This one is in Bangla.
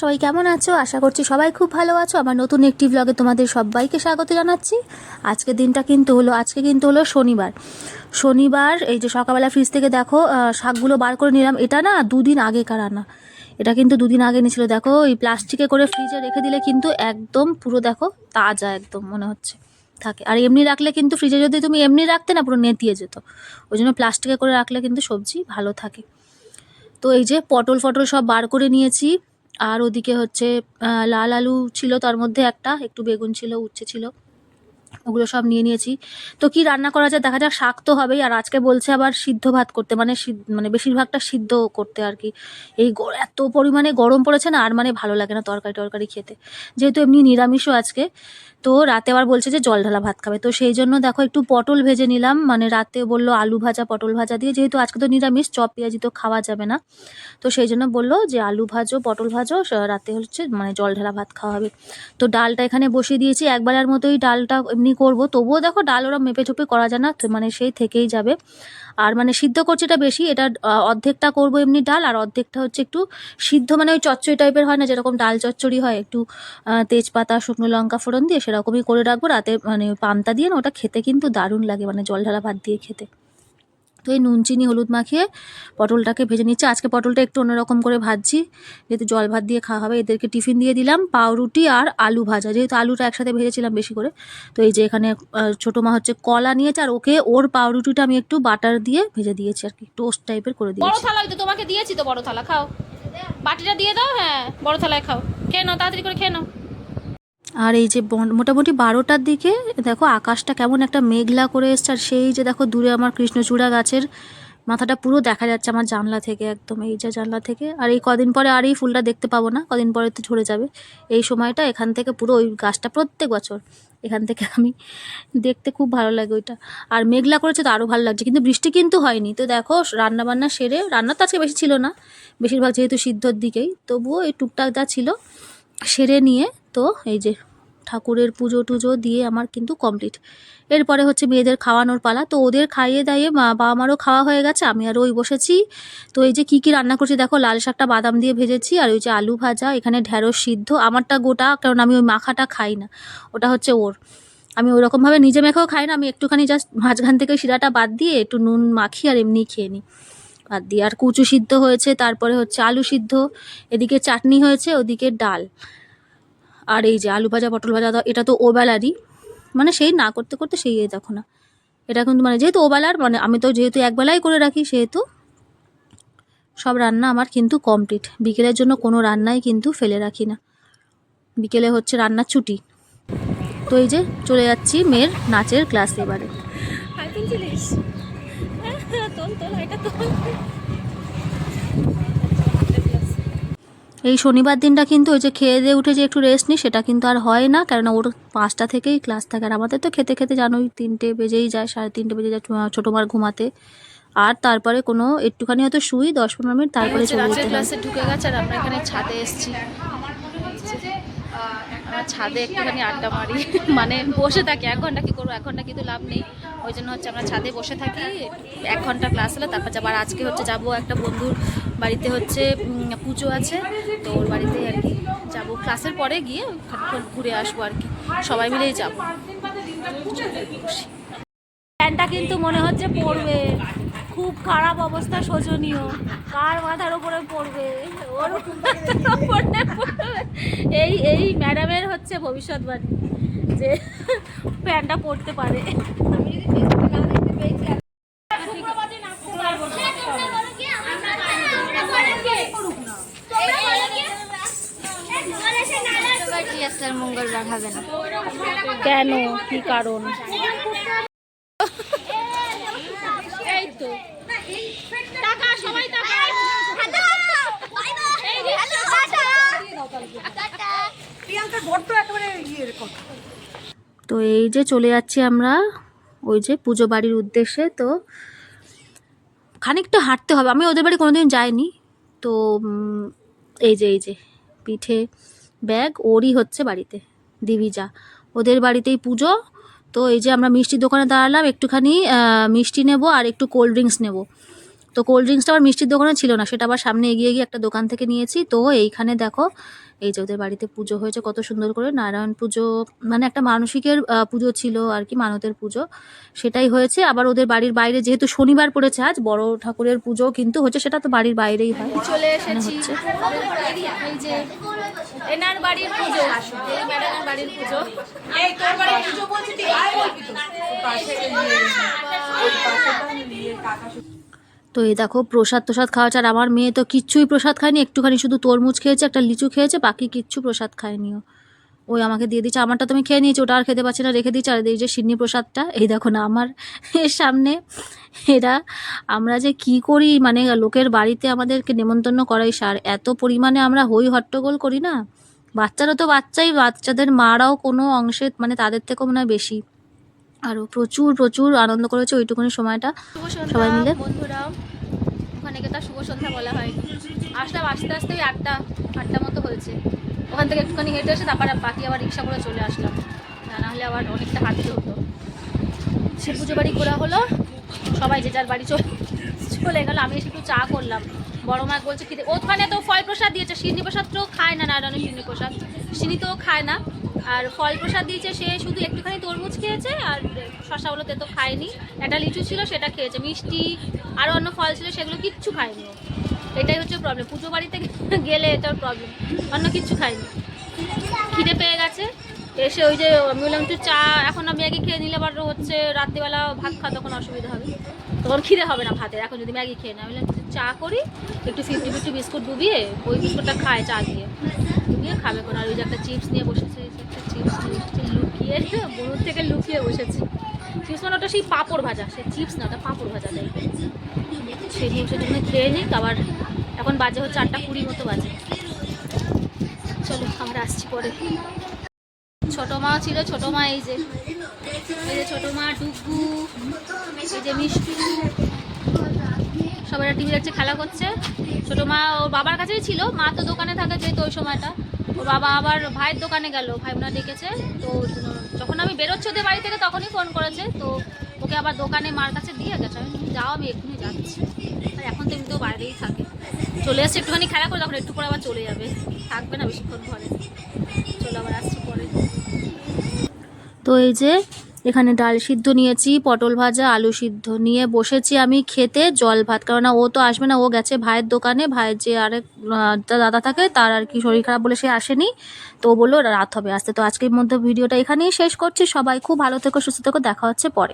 সবাই কেমন আছো? আশা করছি সবাই খুব ভালো আছো। আমার নতুন একটি ব্লগে তোমাদের সবাইকে স্বাগত জানাচ্ছি। আজকের দিনটা কিন্তু হলো, আজকে কিন্তু হলো শনিবার। শনিবার, এই যে সকালবেলা ফ্রিজ থেকে দেখো শাকগুলো বার করে নিলাম। এটা না দুদিন আগেকার আনা এটা কিন্তু দুদিন আগে নিয়েছিল দেখো এই প্লাস্টিকে করে ফ্রিজে রেখে দিলে কিন্তু একদম পুরো দেখো তাজা একদম মনে হচ্ছে। থাকে। আর এমনি রাখলে কিন্তু ফ্রিজে যদি তুমি এমনি রাখতে না, পুরো নেতিয়ে যেত। ওই জন্য প্লাস্টিকে করে রাখলে কিন্তু সবজি ভালো থাকে। তো এই যে পটল ফটল সব বার করে নিয়েছি। আর ওদিকে হচ্ছে লাল আলু ছিল তার মধ্যে একটা একটু বেগুন ছিল উচ্ছে ছিল। ওগুলো সব নিয়ে নিয়েছি। তো কি রান্না করা যায় দেখা যাক, শাক তো হবেই। আর আজকে বলছে আবার সিদ্ধ ভাত করতে মানে মানে বেশিরভাগটা সিদ্ধ করতে আর কি। এই এত পরিমাণে গরম পড়েছে না, আর মানে ভালো লাগে না তরকারি টরকারি খেতে। যেহেতু এমনি নিরামিষও আজকে, তো রাতে আবার বলছে যে জল ঢালা ভাত খাবে। তো সেই জন্য দেখো একটু পটল ভেজে নিলাম। মানে রাতে বলল আলু ভাজা, পটল ভাজা দিয়ে। যেহেতু আজকে তো নিরামিষ, চপ, পেঁয়াজি তো খাওয়া যাবে না। তো সেই জন্য বলল যে আলু ভাজো, পটল ভাজো রাতে হচ্ছে মানে জল ঢালা ভাত খাওয়া হবে। তো ডালটা এখানে বসিয়ে দিয়েছি। একবেলার মতোই ডালটা করব। তবুও দেখো ডাল ওরা মেপে চুপে করা যায় না মানে সেই থেকেই যাবে। আর মানে সিদ্ধ করছে এটা বেশি, এটা অর্ধেকটা করব এমনি ডাল, আর অর্ধেকটা হচ্ছে একটু সিদ্ধ মানে ওই চচ্চড়ি টাইপের হয় না, যেরকম ডাল চচ্চড়ি হয়, একটু তেজপাতা, শুকনো লঙ্কা ফোড়ন দিয়ে সেরকমই করে রাখব। রাতে মানে পান্তা দিয়ে না, ওটা খেতে কিন্তু দারুণ লাগে মানে জল ঢালা ভাত দিয়ে খেতে। তো এই নুন চিনি হলুদ মাখিয়ে পটলটাকে ভেজে নিচ্ছি। আজকে পটলটা একটু অন্যরকম করে ভাজছি। যেহেতু জল ভাত দিয়ে খাওয়া হবে এদেরকে টিফিন দিয়ে দিলাম পাউরুটি আর আলু ভাজা। যেহেতু আলুটা একসাথে ভেজেছিলাম বেশি করে তো এই যে এখানে ছোটো মা হচ্ছে কলা নিয়েছে আর ওকে ওর পাউরুটিটা আমি একটু বাটার দিয়ে ভেজে দিয়েছি আর কি টোস্ট টাইপের করে বড় দিয়েছি। থালা ওই তো তোমাকে দিয়েছি তো বড় থালা খাও। বাটিটা দিয়ে দাও হ্যাঁ বড় থালায় খাও। খেয়ে নাও তাড়াতাড়ি করে খেয়ে নাও। আর এই যে মোটামুটি বারোটার দিকে দেখো আকাশটা কেমন একটা মেঘলা করে এসছে, আর সেই যে দেখো দূরে আমার কৃষ্ণচূড়া গাছের মাথাটা পুরো দেখা যাচ্ছে আমার জানলা থেকে একদম, এই যে জানলা থেকে। আর এই কদিন পরে আর এই ফুলটা দেখতে পাবো না, কদিন পরে তো ঝরে যাবে। এই সময়টা এখান থেকে পুরো ওই গাছটা প্রত্যেক বছর, এখান থেকে আমি দেখতে খুব ভালো লাগে ওইটা। আর মেঘলা করেছে তো আরও ভালো লাগছে, কিন্তু বৃষ্টি কিন্তু হয়নি। তো দেখো রান্না বান্না সেরে, রান্না তো আজকে বেশি ছিল না, বেশিরভাগ যেহেতু সিদ্ধর দিকেই, তবুও এই টুকটাক যা ছিল সেরে নিয়ে তো এই যে ঠাকুরের পুজো টুজো দিয়ে আমার কিন্তু কমপ্লিট এরপরে হচ্ছে মেয়েদের খাওয়ানোর পালা। তো ওদের খাইয়ে দাইয়ে বাবা মারও খাওয়া হয়ে গেছে, আমি আর ওই বসেছি। তো এই যে কি কি রান্না করছি দেখো, লাল শাকটা বাদাম দিয়ে ভেজেছি আর ওই যে আলু ভাজা, এখানে ঢ্যাঁড়স সিদ্ধ। আমারটা গোটা, কারণ আমি ওই মাখাটা খাই না, ওটা হচ্ছে ওর। আমি ওরকমভাবে নিজে মেখেও খাই না, আমি একটুখানি জাস্ট মাঝখান থেকে শিরাটা বাদ দিয়ে একটু নুন মাখি আর এমনি খেয়ে নিই। বাদ দিয়ে আর কুচু সিদ্ধ হয়েছে, তারপরে হচ্ছে আলু সিদ্ধ, এদিকে চাটনি হয়েছে, ওদিকে ডাল। আর এই যে আলু ভাজা, পটল ভাজা, এটা তো ওবেলারই। মানে সেই না করতে করতে সেই দেখো না। এটা কিন্তু মানে যেহেতু ওবেলার মানে আমি তো যেহেতু একবেলাই করে রাখি সেহেতু সব রান্না আমার কিন্তু কমপ্লিট। বিকেলের জন্য কোনো রান্নাই কিন্তু ফেলে রাখি না। বিকেলে হচ্ছে রান্নার ছুটি। তো এই যে চলে যাচ্ছি মেয়ের নাচের ক্লাস এবারে। এই শনিবার দিনটা কিন্তু ওই যে খেয়ে দিয়ে উঠে যে একটু রেস্ট নিই সেটা কিন্তু আর হয় না। কেননা ওর পাঁচটা থেকেই ক্লাস থাকে। আর আমাদের তো খেতে খেতে জানোই তিনটে বেজেই যায় সাড়ে তিনটে বেজে যায় ছোটো মার ঘুমাতে। আর তারপরে কোনো একটুখানি হয়তো শুই দশ পনেরো মিনিট তারপরে চলে যেতে ক্লাসে ঢুকে গেছে আর আমরা এখানে ছাদে এসেছি। আমরা ছাদে একটুখানি আড্ডা মারি। মানে বসে থাকি এক ঘণ্টা কি করব এক ঘণ্টা কিন্তু লাভ নেই। ওই জন্য হচ্ছে আমরা ছাদে বসে থাকি এক ঘণ্টা ক্লাস হলে তারপর যাব। আজকে হচ্ছে যাব একটা বন্ধুর বাড়িতে হচ্ছে পুজো আছে, তো ওর বাড়িতে আর কি যাব। ক্লাসের পরে গিয়ে খানিকক্ষণ ঘুরে আসব আর কি। সবাই মিলেই যাব। প্যান্টটা কিন্তু মনে হচ্ছে পড়বে। খুব খারাপ অবস্থা শোচনীয়। কার মাথার উপরে পড়বে? ওর পড়বে। এই এই ম্যাডামের হচ্ছে ভবিষ্যৎবাণী যে প্যান্টটা পড়তে পারে। মঙ্গলবার হবে না। কেন? কি কারণ? তো। টাকা সবাই টাকা। তো এই যে চলে যাচ্ছি আমরা ওই যে পুজো বাড়ির উদ্দেশ্যে তো খানিকটা হাঁটতে হবে। আমি ওদের বাড়ি কোনোদিন যাইনি। তো এই যে এই যে পিঠে ব্যাগ ওরই হচ্ছে বাড়িতে দিবিজা ওদের বাড়িতেই পুজো। তো এই যে আমরা মিষ্টির দোকানে দাঁড়ালাম একটুখানি মিষ্টি নেব আর একটু কোল্ড ড্রিঙ্কস নেব। তো কোল্ড ড্রিঙ্কসটা আবার মিষ্টির দোকানে ছিল না সেটা আবার সামনে এগিয়ে গিয়ে একটা দোকান থেকে নিয়েছি। তো এইখানে দেখো এই যে ওদের বাড়িতে পুজো হয়েছে কত সুন্দর করে নারায়ণ পুজো মানে একটা মানসিকের পুজো ছিল আর কি মানতের পুজো। সেটাই হয়েছে। আবার ওদের বাড়ির বাইরে যেহেতু শনিবার পড়েছে আজ বড় ঠাকুরের পুজো কিন্তু হচ্ছে সেটা তো বাড়ির বাইরেই হয়। চলে এই এনার বাড়ির পুজো। এই ম্যাডামের বাড়ির পুজো তো এই দেখো প্রসাদ তোসাদ খাওয়া আর আমার মেয়ে তো কিচ্ছুই প্রসাদ খায়নি একটুখানি শুধু তরমুজ খেয়েছে একটা লিচু খেয়েছে বাকি কিচ্ছু প্রসাদ খায়নি ও ওই আমাকে দিয়ে দিচ্ছে আমারটা তুমি খেয়ে নিয়েছি ওটা আর খেতে পারছি না রেখে দিচ্ছে আর এই যে সিন্নি প্রসাদটা এই দেখো না আমার এর সামনে এরা আমরা যে কি করি মানে লোকের বাড়িতে আমাদেরকে নেমন্তন্ন করাই সার এত পরিমাণে আমরা হই হট্টগোল করি না। বাচ্চারা তো বাচ্চাই বাচ্চাদের মারাও কোনো অংশে মানে তাদের থেকেও মনে হয় বেশি। আরও প্রচুর প্রচুর আনন্দ করেছে ওইটুকুনি সময়টা। সবাই মিলে? বন্ধুরা। ওখানে গিয়ে তার শুভ সন্ধ্যা বলা আসলাম আস্তে আস্তে ওই আটটা আটটা মতো হয়েছে। ওখান থেকে একটুখানি হেঁটে এসে তারপর বাকি আবার রিক্সা করে চলে আসলাম। না হলে আবার অনেকটা হাঁটতে হতো। সে পুজো বাড়ি করা হলো। সবাই যে যার বাড়ি চলে চলে গেল আমি এসে একটু চা করলাম। বড় মা বলছে কি, ওখানে তো ফল প্রসাদ দিয়েছে, সিন্নি প্রসাদ তো খায় না নারায়ণের সিন্নি প্রসাদ। সিনি তো খায় না। আর ফল প্রসাদ দিয়েছে সে শুধু একটুখানি তরমুজ খেয়েছে আর শশাগুলো তো খায়নি। একটা লিচু ছিল, সেটা খেয়েছে। মিষ্টি আরও অন্য ফল ছিল, সেগুলো কিচ্ছু খায়নি এটাই হচ্ছে প্রবলেম পুজো বাড়িতে গেলে এটার প্রবলেম অন্য কিচ্ছু খায়নি। খিদে পেয়ে গেছে। এসে ওই যে আমি বললাম একটু চা এখন আমি ম্যাগি খেয়ে নিলে আবার হচ্ছে রাত্রিবেলা ভাত খাওয়া তখন অসুবিধা হবে। তখন খিদে হবে না ভাতের, এখন যদি ম্যাগি খেয়ে আমি বললাম একটু চা করি, একটু ফিফটি ফিফটি বিস্কুট ডুবিয়ে ওই বিস্কুটটা খায় চা দিয়ে। ডুবিয়ে খাবে কোন, আর ওই যে একটা চিপস নিয়ে বসেছে একটা চিপস লুকিয়ে বনুর থেকে লুকিয়ে বসেছে। চিপস মানে ওটা সেই পাঁপড় ভাজা সে চিপস না, ওটা পাঁপড় ভাজা দেয় সেই নিয়ে সেটা নিয়ে খেয়ে নিক, আবার এখন বাজে হচ্ছে আটটা কুড়ি মতো বাজে। চলো, আমরা আসছি পরে। ছোট মা ছিল, ছোট মা এই যে এই যে ছোট মা, ডুগু, এই যে মিষ্টি, সবাই টিভি দেখছে, খেলা করছে। ছোট মা ওর বাবার কাছেই ছিল, মা তো দোকানে থাকে যেহেতু ওই সময়টা। ওর বাবা আবার ভাইয়ের দোকানে গেল, ভাই বোনা ডেকেছে। তো যখন আমি বেরোচ্ছি ওদের বাড়ি থেকে তখনই ফোন করেছে। তো ওকে আবার দোকানে মার কাছে দিয়ে গেছে। আমি যাও, আমি এক্ষুনি যাচ্ছি। আর এখন তুমি তো বাইরেই থাকে। চলে এসছে, একটুখানি খেলা করে, তখন একটু পরে আবার চলে যাবে। থাকবে না, বেশিক্ষণ ঘরে। চলো আবার আসছি পরে তো এই যে এখানে ডাল সিদ্ধ নিয়েছি, পটল ভাজা, আলু সিদ্ধ নিয়ে বসেছি আমি খেতে, জল ভাত। কেননা ও তো আসবে না, ও গেছে ভাইয়ের দোকানে, ভাইয়ের যে আরেক দাদা থাকে, তার আর কি শরীর খারাপ বলে সে আসেনি। তো বলল, রাত হবে আসতে তো আজকের মধ্যে ভিডিওটা এখানেই শেষ করছি। সবাই খুব ভালো থেকো, সুস্থ থেকো, দেখা হচ্ছে পরে।